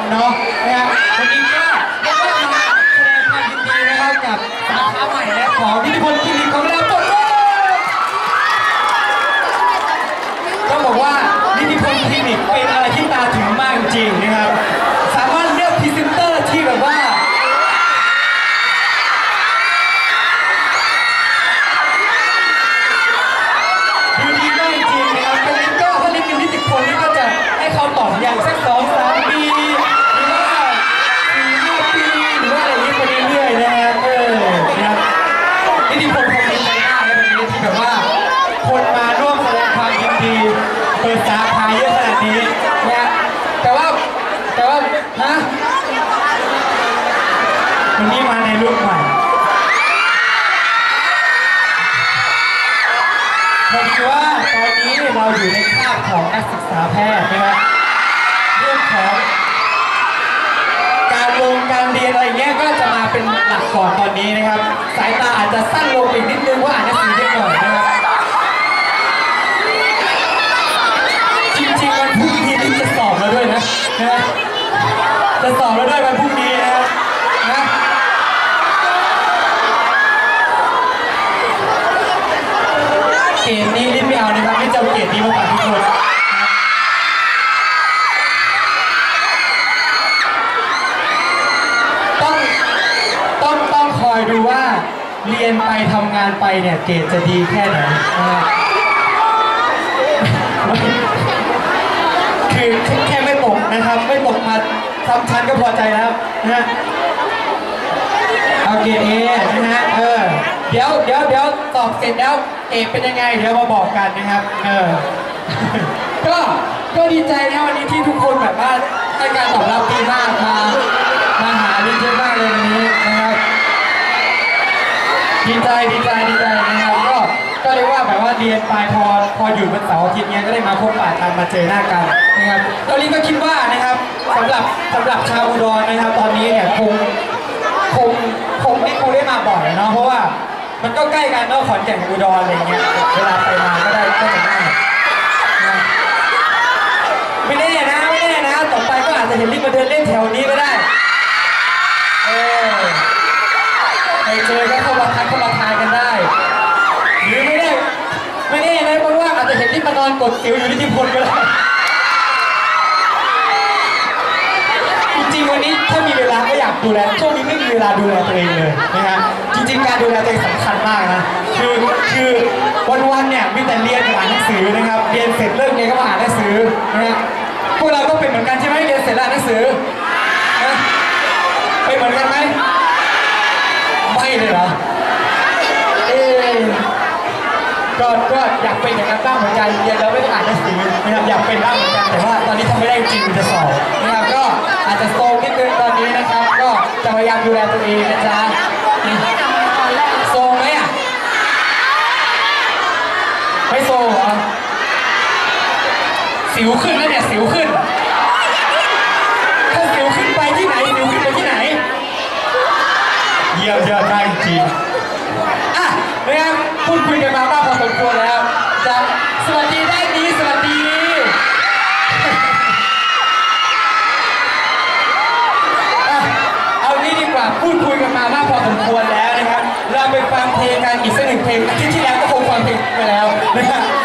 ำเนาะนะฮะ พอดีว่าตอนนี้เราอยู่ในคาบของนักศึกษาแพทย์นะครับเรื่องของการลงการเรียนอะไรเงี้ยก็จะมาเป็นหลักก่อนตอนนี้นะครับ สายตาอาจจะสั้นลงอีกนิดนึงว่าอ่านหนังสือเยอะหน่อยนะครับจริงๆวันพรุ่งนี้นี่จะสอบแล้วด้วยนะนะจะสอบแล้วด้วยวันพรุ่งนี้นะครับนะ เกรดนี้รีบไม่เอานะครับไม่จะเอาเกรดนี้มาฝากทุกคนต้องต้องต้องคอย ดูว่าเรียนไปทำงานไปเนี่ยเกรดจะดีแค่ไหนคือแค่ไม่ตกนะครับ ไม่ตกมาทำชั้นก็พอใจแล้วนะฮะเอาเกรดเอนะฮะเออเดี๋ยวเดี๋ยวเดี๋ยวตอบเสร็จแล้วเอกเป็นยังไง เดี๋ยวมาบอกกันนะครับเออก็ก็ดีใจนะวันนี้ที่ทุกคนแบบว่าให้การตอบรับ เรียนไปพอพออยู่วันเสาร์อาทิตย์เนี้ยก็ได้มาพบปะกันมาเจอหน้ากันนะครับตอนนี้ก็คิดว่านะครับสำหรับสำหรับชาวอุดรนะครับ ตอนนี้เนี่ยคงคงคงไม่คงได้มาบ่อยเนาะเพราะว่ามันก็ใกล้กันเนาะขอนแก่นกับอุดรอะไรเงี้ยเวลาไปมาก็ได้ก็จะง่ายนะไม่แน่นะไม่แน่นะต่อไปก็อาจจะเห็นลิฟต์มาเดินเล่นแถวนี้ก็ได้เออไปเจอก็เข้ามาทักเข้ามาทายกันได้ หรือไม่ได้ไม่แน่นะเพราะ ว่าอาจจะลิฟต์มานอนกดสิวอยู่ที่ที่พลก็ได้จริงๆวันนี้ถ้ามีเวลาก็อยากดูแลช่วงนี้ไม่มีเวลาดูแลตัวเองเลยนะฮะจริง ๆ การดูแลตัวเองสำคัญมากนะคือคือวันๆเนี่ยมีแต่เรียนกับอ่านหนังสือนะครับเรียนเสร็จเลิกเรียนก็มาอ่านหนังสือนะฮะพวกเราก็เป็นเหมือนกันใช่ไหมเรียนเสร็จแล้วอ่านหนังสือนะเป็นเหมือนกันไหมไม่เลยเหรอเอ๊ะ ก็ก็อยากเป็นอย่างนั้นบ้างเหมือนกันเรียนแล้วไม่ต้องอ่านหนังสือนะครับอยากเป็นบ้างเหมือนกันแต่ว่าตอนนี้ทำไม่ได้จริงจะสอบนะครับก็อาจจะโซมนิดนึงตอนนี้นะครับ ก็จะพยายามดูแลตัวเองนะจ๊ะโซมไหมอะไม่โซมเหรอสิวขึ้นแล้วเนี่ยสิวขึ้นถ้าสิวขึ้นไปที่ไหนสิวขึ้นไปที่ไหนเยี่ยมยอดมากจริงๆอะนะครับพูดคุยกันมา ล้วนะครับเราไปฟังเพลงกันอีกสักหนึ่งเพลงอาทิตย์ที่แล้วก็คงฟังเพลงไปแล้วนะครับ